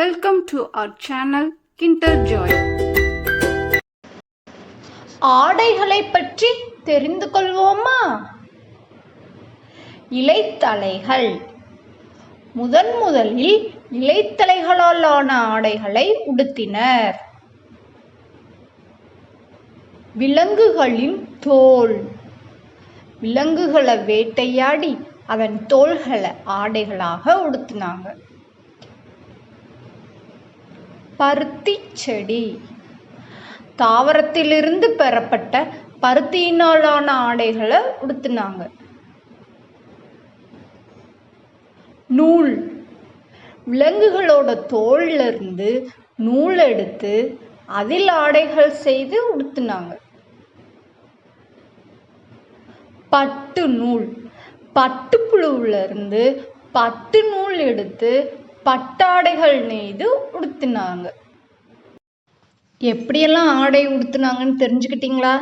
Welcome to our channel Kinder Joy ஆடைகளை பற்றி தெரிந்து கொள்வோமா? இலைத்தலைகள். முதன் முதலில் இலைத்தலைகளால் ஆன ஆடைகளை உடுத்தினர். விலங்குகளின் தோல். விலங்குகளை வேட்டையாடி அதன் தோள்களை ஆடைகளாக உடுத்தினாங்க. பருத்தி செடி தாவரத்திலிருந்து பெறப்பட்ட பருத்தியினாலான ஆடைகளை உடுத்தினாங்க. நூல். விலங்குகளோட தோல்ல இருந்து நூல் எடுத்து அதில் ஆடைகள் செய்து உடுத்தினாங்க. பட்டு நூல். பட்டுப்புழுவுல இருந்து பட்டு நூல் எடுத்து பட்டாடைகள் நெய்து உடுத்தினாங்க. எப்படியெல்லாம் ஆடை உடுத்துனாங்கன்னு தெரிஞ்சுக்கிட்டீங்களா?